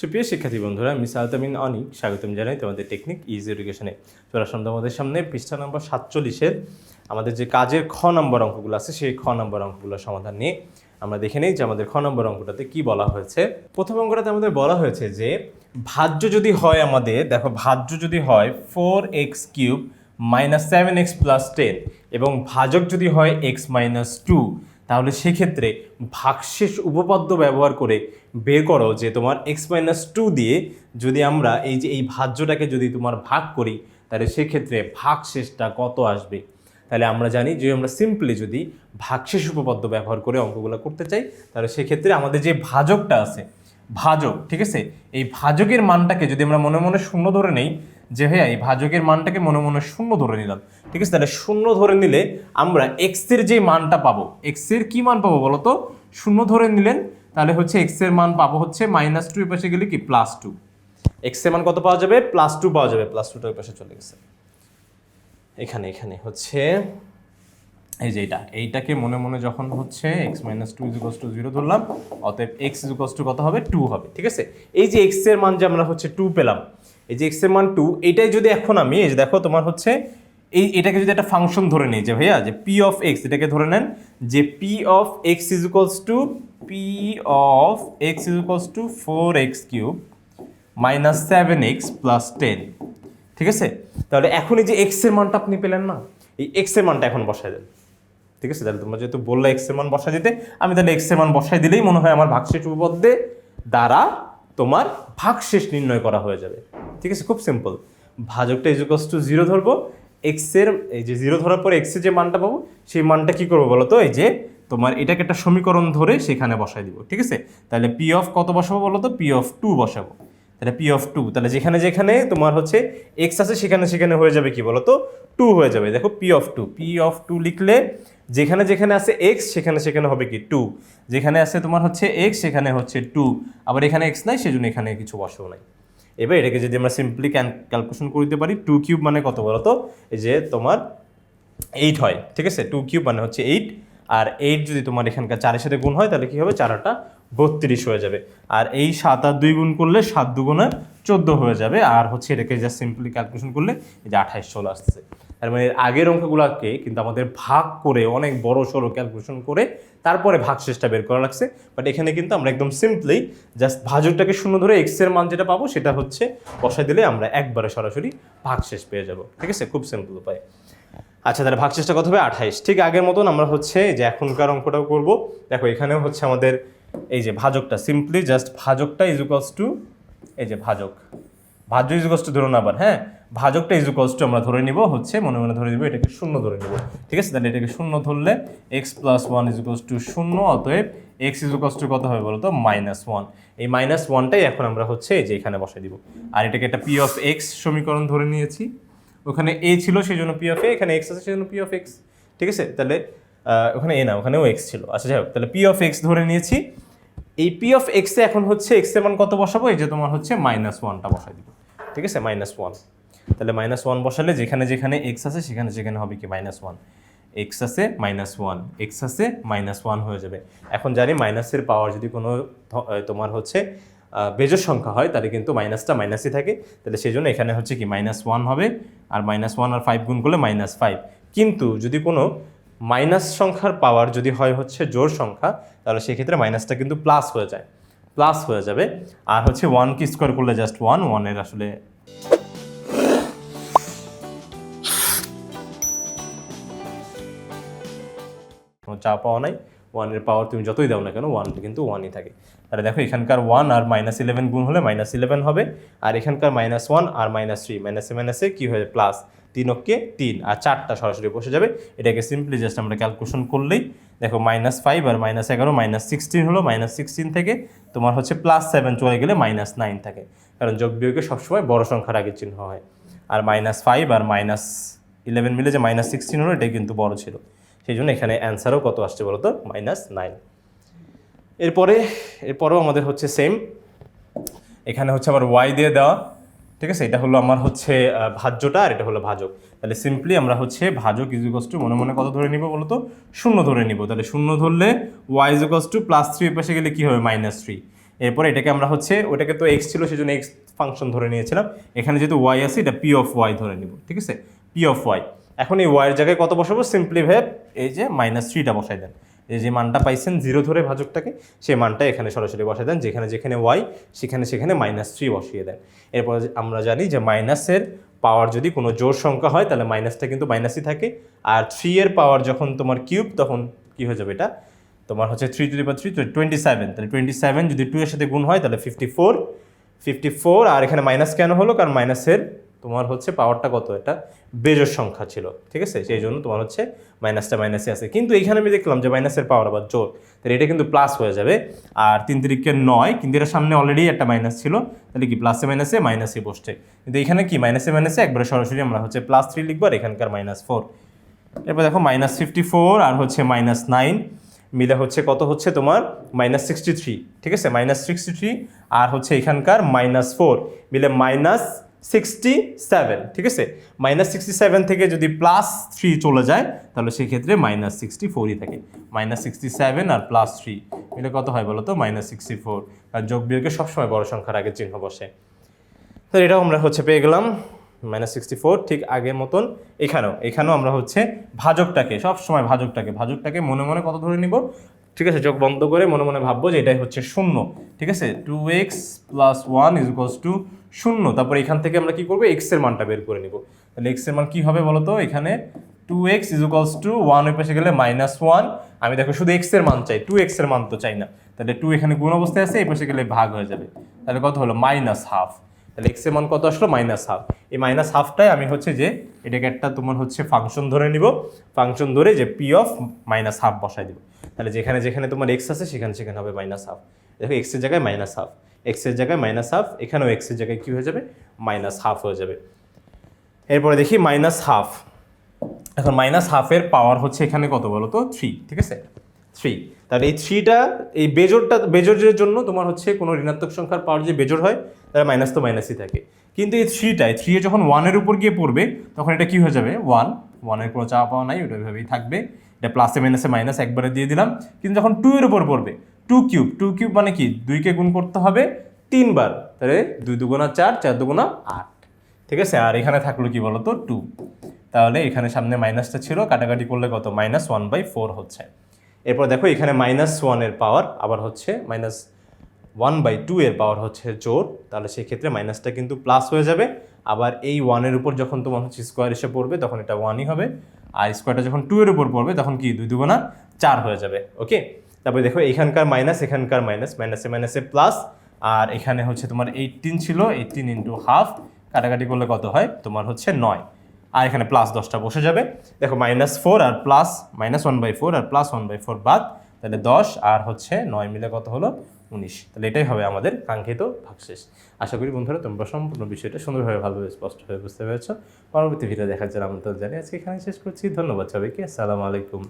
সুপ্রিয় শিক্ষার্থী বন্ধুরা আমি সালতামিন অনিক, স্বাগতম জানাই তোমাদের টেকনিক ইজ এডুকেশনে। চলে আসলাম তোমাদের সামনে, পৃষ্ঠা নম্বর সাতচল্লিশের আমাদের যে কাজের খ নম্বর অঙ্কগুলো আছে, সেই খ নম্বর অঙ্কগুলোর সমাধান নিয়ে আমরা দেখে নিই যে আমাদের খ নম্বর অঙ্কটাতে কি বলা হয়েছে। প্রথম অঙ্কটাতে আমাদের বলা হয়েছে যে, ভাজ্য যদি হয় আমাদের, দেখো ভাজ্য যদি হয় four x cube minus seven x plus ten এবং ভাজক যদি হয় এক্স মাইনাস টু তাহলে সেক্ষেত্রে ভাগশেষ উপপাদ্য ব্যবহার করে বের করো যে তোমার এক্স মাইনাস টু দিয়ে যদি আমরা এই যে এই ভাজ্যটাকে যদি তোমার ভাগ করি, তাহলে সেক্ষেত্রে ভাগশেষটা কত আসবে? তাহলে আমরা জানি যে আমরা সিম্পলি যদি ভাগশেষ উপপাদ্য ব্যবহার করে অঙ্কগুলো করতে চাই, তাহলে সেক্ষেত্রে আমাদের যে ভাজকটা আছে, ভাজক, ঠিক আছে? এই ভাজকের মানটাকে যদি আমরা মনে মনে শূন্য ধরে নেই যে ভাইয়া এই ভাজকের মানটাকে মনে মনে শূন্য ধরে নিলাম। ঠিক আছে? তাহলে শূন্য ধরে নিলে আমরা এক্সের যে মানটা পাবো এক্সের কি মান পাবো বলো তো? শূন্য ধরে নিলেন, তাহলে হচ্ছে এক্সের মান পাবো হচ্ছে মাইনাস টু পাশে গেলে কি? প্লাস টু এক্সের মান কত পাওয়া যাবে? প্লাস টু পাওয়া যাবে। প্লাস টুটা ওই পাশে চলে গেছে। এখানে এখানে হচ্ছে এই যে এইটা। এইটাকে মনে মনে যখন হচ্ছে এক্স মাইনাস টু ইজুকস টু জিরো ধরলাম, অতএব এক্স ইজুকস টু কত হবে? টু হবে। ঠিক আছে? এই যে এক্সের মান যে আমরা হচ্ছে টু পেলাম এই যে এক্সের মান টু এটাই যদি এখন আমি, এই যে দেখো তোমার হচ্ছে, এই এটাকে যদি একটা ফাংশন ধরে নিই যে ভাইয়া, যে পি অফ এক্স এটাকে ধরে নেন যে P of x equals to P of x equals to four x cube minus seven x plus ten ঠিক আছে? তাহলে এখন এই যে এক্সের মানটা আপনি পেলেন না, এই এক্সের মানটা এখন বসায় দেন। ঠিক আছে? তাহলে তোমরা যেহেতু বললে এক্সের মান বসাই দিতে, আমি তাহলে এক্সের মান বসাই দিলেই মনে হয় আমার ভাগশেষ উপপাদ্যে দ্বারা তোমার ভাগশেষ নির্ণয় করা হয়ে যাবে। ঠিক আছে, খুব সিম্পল ভাজকটা ইজুকস টু জিরো ধরবো এক্সের এই যে জিরো ধরার পর এক্সের যে মানটা পাবো, সেই মানটা কী করব বলো তো এই যে তোমার এটাকে একটা সমীকরণ ধরে সেখানে বসাই দিব, ঠিক আছে? তাহলে পি অফ কত বসাবো বলো তো পি অফ টু বসাবো। তাহলে পি অফ টু তাহলে যেখানে যেখানে তোমার হচ্ছে এক্স আছে সেখানে সেখানে হয়ে যাবে কি বলো তো টু হয়ে যাবে। দেখো P of two P of two লিখলে যেখানে যেখানে আছে এক্স সেখানে সেখানে হবে কি? টু যেখানে আছে তোমার হচ্ছে এক্স সেখানে হচ্ছে টু আবার এখানে এক্স নাই, সেজন্য এখানে কিছু বসেও নাই। এবার এটাকে যদি আমরা সিম্পলি ক্যালকুলেশন করতে পারি টু কিউব মানে কত বলো তো এই যে তোমার এইট হয়, ঠিক আছে? টু কিউব মানে হচ্ছে এইট আর এইট যদি তোমার এখানকার চারের সাথে গুণ হয়, তাহলে কী হবে? চার আটটা বত্রিশ হয়ে যাবে। আর এই সাত আর দুই গুণ করলে সাত দুগুণে চোদ্দ হয়ে যাবে। আর হচ্ছে এটাকে যা সিম্পলি ক্যালকুলেশন করলে এই যে আঠাইশ চলে আসছে তার মানে আগের অঙ্কগুলোকে কিন্তু আমাদের ভাগ করে অনেক বড় সড়ো ক্যালকুলেশন করে তারপরে ভাগশেষটা বের করা লাগছে। বাট এখানে কিন্তু আমরা একদম সিম্পলি জাস্ট ভাজকটাকে শূন্য ধরে এক্সের মান যেটা পাবো সেটা হচ্ছে বসাই দিলে আমরা একবারে সরাসরি ভাগশেষ পেয়ে যাব। ঠিক আছে? খুব সিম্পল উপায়। আচ্ছা তাহলে ভাগশেষটা কত হবে? আঠাইশ। ঠিক আগের মতন আমরা হচ্ছে যে এখনকার অঙ্কটাও করব। দেখো, এখানেও হচ্ছে আমাদের এই যে ভাজকটা সিম্পলি জাস্ট ভাজকটা ইজুকলস টু এই যে ভাজক। ভাজ্য ইজুকলস টু ধরুন আবার হ্যাঁ? ভাজকটা ইজুকলস টু আমরা ধরে নিব, হচ্ছে মনে মনে ধরে নিব, এটাকে শূন্য ধরে নিব। ঠিক আছে? তাহলে এটাকে শূন্য ধরলে x plus one equals to শূন্য, অতএব এক্স ইজুকলস টু কত হবে বলতো? মাইনাস ওয়ান এই মাইনাস ওয়ানটাই এখন আমরা হচ্ছে এই যে এখানে বসাই দিব। আর এটাকে একটা পি অফ এক্স সমীকরণ ধরে নিয়েছি। ওখানে এ ছিল সেই জন্য পি অফ এ এখানে এক্স আছে সেই জন্য পি অফ এক্স ঠিক আছে? তাহলে ওখানে এ না, ওখানেও এক্স ছিল। আচ্ছা যাই হোক, তাহলে পি অফ এক্স ধরে নিয়েছি। এই পি অফ এক্সে এখন হচ্ছে এক্সের মান কত বসাবো? এই যে তোমার হচ্ছে মাইনাস ওয়ানটা বসাই দিব। ঠিক আছে? মাইনাস ওয়ান তাহলে মাইনাস ওয়ান বসালে যেখানে যেখানে এক্স আছে, সেখানে সেখানে হবে কি? মাইনাস ওয়ান এক্স আছে মাইনাস ওয়ান এক্স আছে মাইনাস ওয়ান হয়ে যাবে। এখন জানি মাইনাসের পাওয়ার যদি কোনো তোমার হচ্ছে বেজোড় সংখ্যা হয়, তাহলে কিন্তু মাইনাসটা মাইনাসই থাকে। তাহলে সেই জন্য এখানে হচ্ছে কি? মাইনাস ওয়ান হবে, আর মাইনাস ওয়ান আর ফাইভ গুণ করলে মাইনাস ফাইভ কিন্তু যদি কোনো মাইনাস সংখ্যার পাওয়ার যদি হয় হচ্ছে জোর সংখ্যা, তাহলে সেক্ষেত্রে মাইনাসটা কিন্তু প্লাস হয়ে যায়। প্লাস হয়ে যাবে। আর হচ্ছে ওয়ান কি স্কোয়ার করলে জাস্ট ওয়ান ওয়ানের আসলে চা পাওয়া নাই। ওয়ানের পাওয়ার তুমি যতই দাও না কেন ওয়ান কিন্তু ওয়ানই থাকে। তাহলে দেখো, এখানকার ওয়ান আর মাইনাস ইলেভেন গুণ হলে মাইনাস ইলেভেন হবে, আর এখানকার মাইনাস ওয়ান আর মাইনাস থ্রি মাইনাসে মাইনাসে কী হয়ে প্লাস তিন অক্কে তিন, আর চারটা সরাসরি বসে যাবে। এটাকে সিম্পলি জাস্ট আমরা ক্যালকুলেশন করলেই, দেখো মাইনাস ফাইভ আর মাইনাস এগারো মাইনাস সিক্সটিন হলো মাইনাস সিক্সটিন থেকে তোমার হচ্ছে প্লাস সেভেন চলে গেলে মাইনাস নাইন থাকে। কারণ যোগ বিয়োগে সবসময় বড় সংখ্যার আগে চিহ্ন হয়। আর মাইনাস ফাইভ আর মাইনাস ইলেভেন মিলে যে মাইনাস সিক্সটিন হলো, এটাই কিন্তু বড় ছিল। সেই জন্য এখানে অ্যান্সারও কত আসছে বলো তো মাইনাস নাইন এরপরে, এরপরেও আমাদের হচ্ছে সেম এখানে হচ্ছে আমার ওয়াই দিয়ে দেওয়া, ঠিক আছে? এটা হলো আমার হচ্ছে ভাজ্যটা আর এটা হলো ভাজক। তাহলে সিম্পলি আমরা হচ্ছে ভাজক ইজুকস টু মনে মনে কত ধরে নিব বলতো? শূন্য ধরে নিব। তাহলে শূন্য ধরলে ওয়াই ইজুকস টু প্লাস থ্রি পাশে গেলে কী হবে? মাইনাস থ্রি এরপরে এটাকে আমরা হচ্ছে, ওটাকে তো এক্স ছিল, সেজন্য এক্স ফাংশন ধরে নিয়েছিলাম। এখানে যেহেতু ওয়াই আছে, এটা পি অফ ওয়াই ধরে নিব, ঠিক আছে? পি অফ ওয়াই এখন এই ওয়াইয়ের জায়গায় কত বসাবো? সিম্পলি ভেব এই যে মাইনাস থ্রিটা বসাই দেন। এই যে মানটা পাইছেন জিরো ধরে ভাজকটাকে, সেই মানটা এখানে সরাসরি বসাই দেন, যেখানে যেখানে ওয়াই সেখানে সেখানে মাইনাস থ্রি বসিয়ে দেন। এরপর আমরা জানি যে মাইনাসের পাওয়ার যদি কোনো জোর সংখ্যা হয়, তাহলে মাইনাসটা কিন্তু মাইনাসই থাকে। আর থ্রি এর পাওয়ার যখন তোমার কিউব তখন কি হয়ে যাবে এটা? তোমার হচ্ছে three to power three twenty seven তাহলে টোয়েন্টি সেভেন যদি টু এর সাথে গুণ হয়, তাহলে ফিফটি ফোর ফিফটি ফোর আর এখানে মাইনাস কেন হলো? কারণ মাইনাসের তোমার হচ্ছে পাওয়ারটা কত? এটা বেজোর সংখ্যা ছিল, ঠিক আছে? সেই জন্য তোমার হচ্ছে মাইনাসটা মাইনাসে আছে। কিন্তু এইখানে আমি দেখলাম যে মাইনাসের পাওয়ার আবার জোর। তাহলে এটা কিন্তু প্লাস হয়ে যাবে। আর তিন তিরিকের নয়, কিন্তু এটার সামনে অলরেডি একটা মাইনাস ছিল। তাহলে কি প্লাসে মাইনাসে মাইনাসে বসছে। কিন্তু এখানে কি মাইনাসে মাইনাসে একবারে সরাসরি আমরা হচ্ছে প্লাস থ্রি লিখব আর এখানকার মাইনাস ফোর এরপর দেখো মাইনাস ফিফটি ফোর আর হচ্ছে মাইনাস নাইন মিলে হচ্ছে কত হচ্ছে তোমার? মাইনাস সিক্সটি থ্রি ঠিক আছে? মাইনাস সিক্সটি থ্রি আর হচ্ছে এখানকার মাইনাস ফোর মিলে মাইনাস সিক্সটি সেভেন ঠিক আছে? মাইনাস সিক্সটি সেভেন থেকে যদি প্লাস থ্রি চলে যায়, তাহলে সেক্ষেত্রে মাইনাস সিক্সটি ফোরই থাকে। মাইনাস সিক্সটি সেভেন আর প্লাস থ্রি মিলে কত হয় বলো তো? মাইনাস সিক্সটি ফোর আর যোগ বিয়োগে সবসময় বড় সংখ্যার আগে চিহ্ন বসে। তো এটাও আমরা হচ্ছে পেয়ে গেলাম। মাইনাস সিক্সটি ফোর ঠিক আগের মতন। এখানেও এখানেও আমরা হচ্ছে ভাজকটাকে সব সময় ভাজকটাকে ভাজকটাকে মনে মনে কত ধরে নিব? ঠিক আছে? চোখ বন্ধ করে মনে মনে ভাববো যে এটাই হচ্ছে শূন্য। ঠিক আছে? Two x plus one is equals to শূন্য। তারপর এখান থেকে আমরা কি করব? এক্সের মানটা বের করে নিব। তাহলে এক্সের মান কি হবে বলো তো? এখানে two x is equals to one ওই পাশে গেলে মাইনাস ওয়ান আমি দেখো শুধু এক্সের মান চাই টু এক্সের মান তো চাই না। তাহলে টু এখানে গুণ অবস্থায় আছে? এই পাশে গেলে ভাগ হয়ে যাবে। তাহলে কত হলো? মাইনাস হাফ তাহলে এক্সের মান কত আসলো? মাইনাস হাফ এই মাইনাস হাফটাই আমি হচ্ছে যে, এটাকে একটা তোমার হচ্ছে ফাংশন ধরে নিব। ফাংশন ধরে যে পি অফ মাইনাস হাফ বসাই দিব। তাহলে যেখানে যেখানে তোমার এক্স আছে, সেখানে সেখানে হবে মাইনাস হাফ দেখো এক্সের জায়গায় মাইনাস হাফ এক্সের জায়গায় মাইনাস হাফ এখানেও এক্সের জায়গায় কী হয়ে যাবে? মাইনাস হাফ হয়ে যাবে। এরপরে দেখি মাইনাস হাফ এখন মাইনাস হাফের পাওয়ার হচ্ছে এখানে কত বলো তো থ্রি ঠিক আছে? থ্রি তাহলে এই থ্রিটা এই বেজোরটা বেজোরের জন্য তোমার হচ্ছে কোনো ঋণাত্মক সংখ্যার পাওয়ার যে বেজর হয়, তাহলে মাইনাস তো মাইনাসই থাকে। কিন্তু এই থ্রিটায় থ্রি যখন ওয়ানের উপর গিয়ে পড়বে, তখন এটা কী হয়ে যাবে? ওয়ান ওয়ানের কোনো চাওয়া পাওয়া নাই, ওটা ওইভাবেই থাকবে। এটা প্লাসে মাইনাসে মাইনাস একবারে দিয়ে দিলাম। কিন্তু যখন টু এর উপর পড়বে টু কিউব টু কিউব মানে কি? দুইকে গুণ করতে হবে তিনবার। তাহলে দুই দুগুণা চার চার দুগুণা আট। ঠিক আছে? আর এখানে থাকল কি বলতো? টু তাহলে এখানে সামনে মাইনাসটা ছিল, কাটাকাটি করলে কত? মাইনাস ওয়ান বাই ফোর হচ্ছে। এরপর দেখো এখানে মাইনাস ওয়ানের পাওয়ার আবার হচ্ছে মাইনাস ওয়ান বাই টু এর পাওয়ার হচ্ছে জোর। তাহলে সেক্ষেত্রে মাইনাসটা কিন্তু প্লাস হয়ে যাবে। আবার এই ওয়ানের উপর যখন তোমার হচ্ছে স্কোয়ার এসে পড়বে, তখন এটা ওয়ানই হবে। আর স্কোয়ারটা যখন টু এর উপর পড়বে, তখন কি? দুই দুগুণা চার হয়ে যাবে। ওকে তারপরে দেখো এখানকার মাইনাস এখানকার মাইনাস মাইনাসে মাইনাসে প্লাস আর এখানে হচ্ছে তোমার এইটিন ছিল এইটিন ইন্টু হাফ কাটাকাটি করলে কত হয়? তোমার হচ্ছে নয়। আর এখানে প্লাস দশটা বসে যাবে। দেখো minus four R plus minus one by four R plus one by four বাদ, তাহলে দশ আর হচ্ছে নয় মিলে কত হলো? উনিশ। তাহলে এটাই হবে আমাদের কাঙ্ক্ষিত ভাগশেষ। আশা করি বন্ধুরা তোমরা সম্পূর্ণ বিষয়টা সুন্দরভাবে, ভালোভাবে, স্পষ্টভাবে বুঝতে পেরেছ। পরবর্তী ভিডিও দেখার জন্য আমন্ত্রণ জানিয়ে আজকে এখানে শেষ করছি। ধন্যবাদ সবাইকে। আসসালামু আলাইকুম।